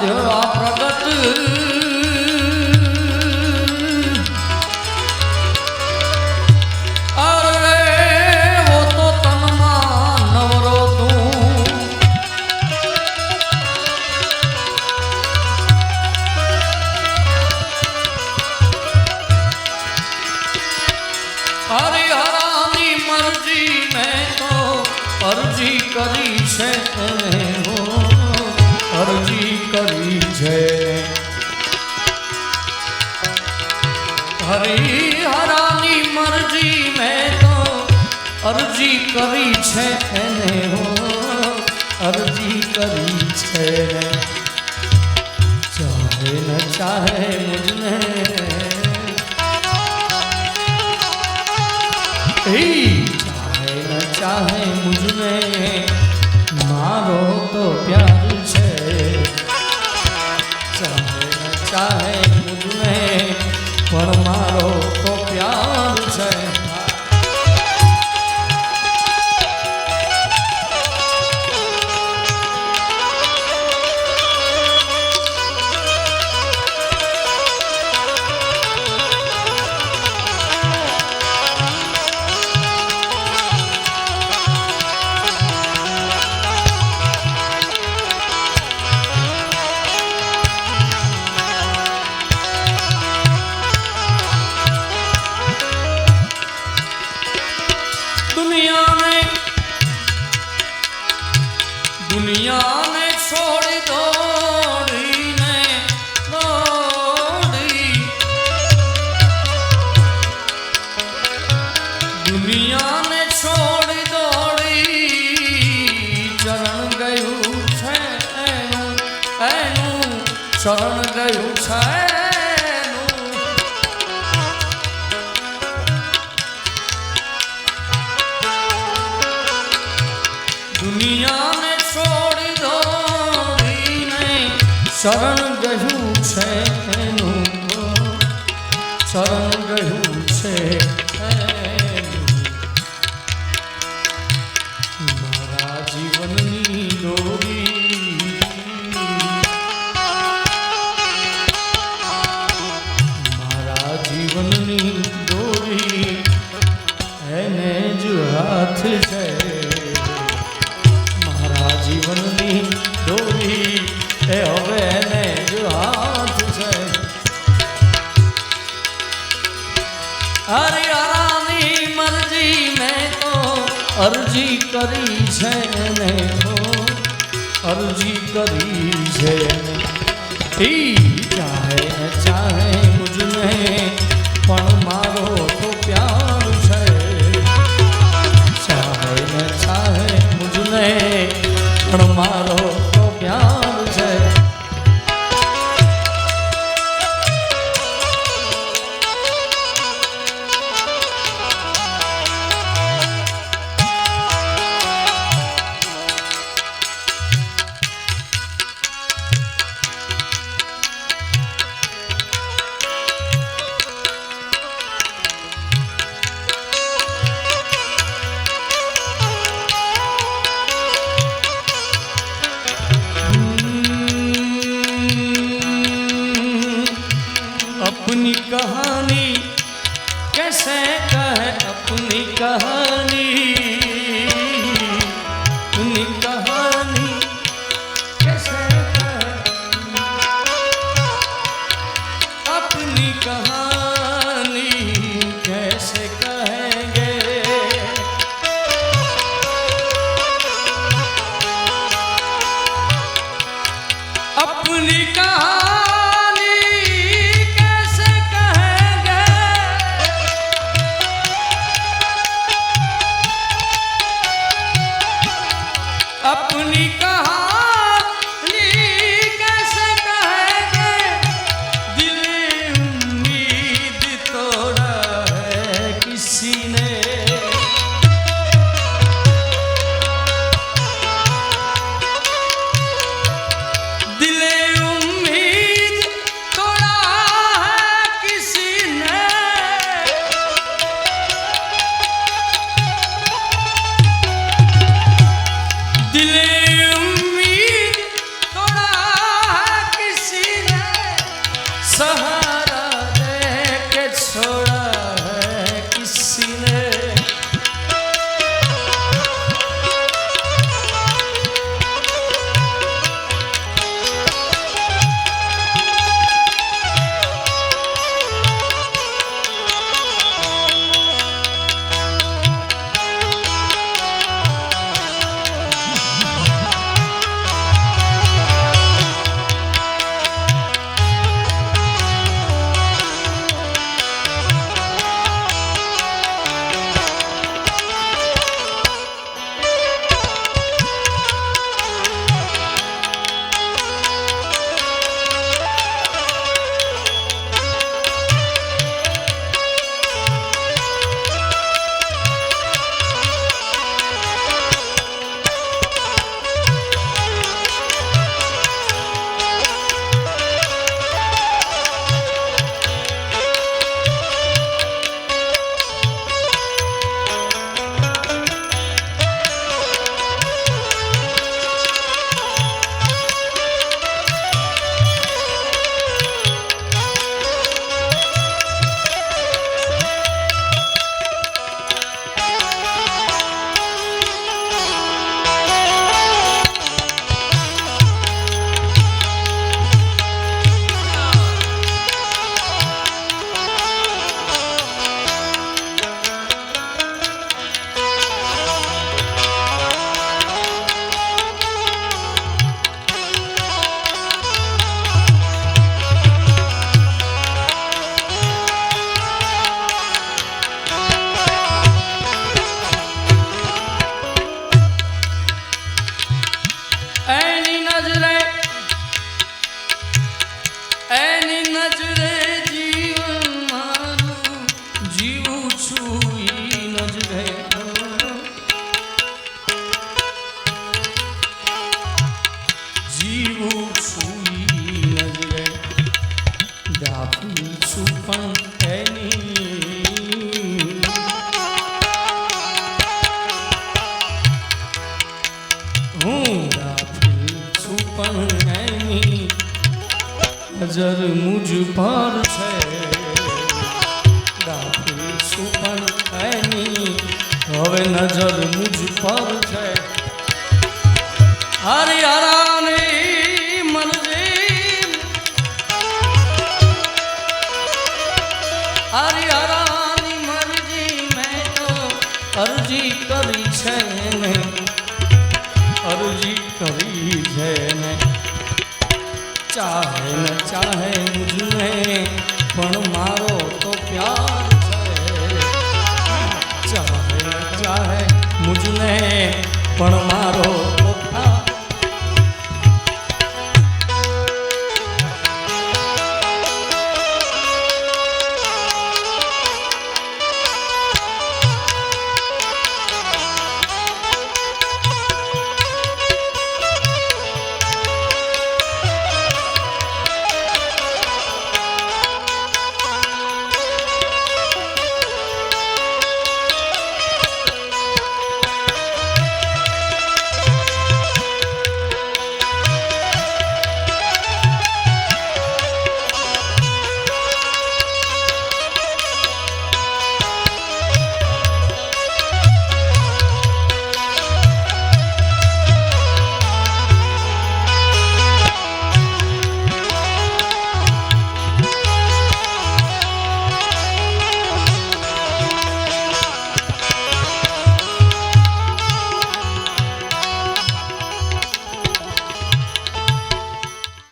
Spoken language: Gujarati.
姐妹 હરિહરાની મરજી મેં તો અરજી કરી છે એને અરજી કરી છે ચાહે ન ચાહે શરણ ગયું છે એનું શરણ ગયું છે અરજી કરી છે ને અરજી કરી છે মুনিকা એની નજર મુજ પર છે. દાખલ પણ એની હવે નજર મુજ પર છે. મેં તો અરજી કરી ચાહે ન ચાહે મુજને પણ મારો તો પ્યાર છે ચાહે ચાહે મુજને પણ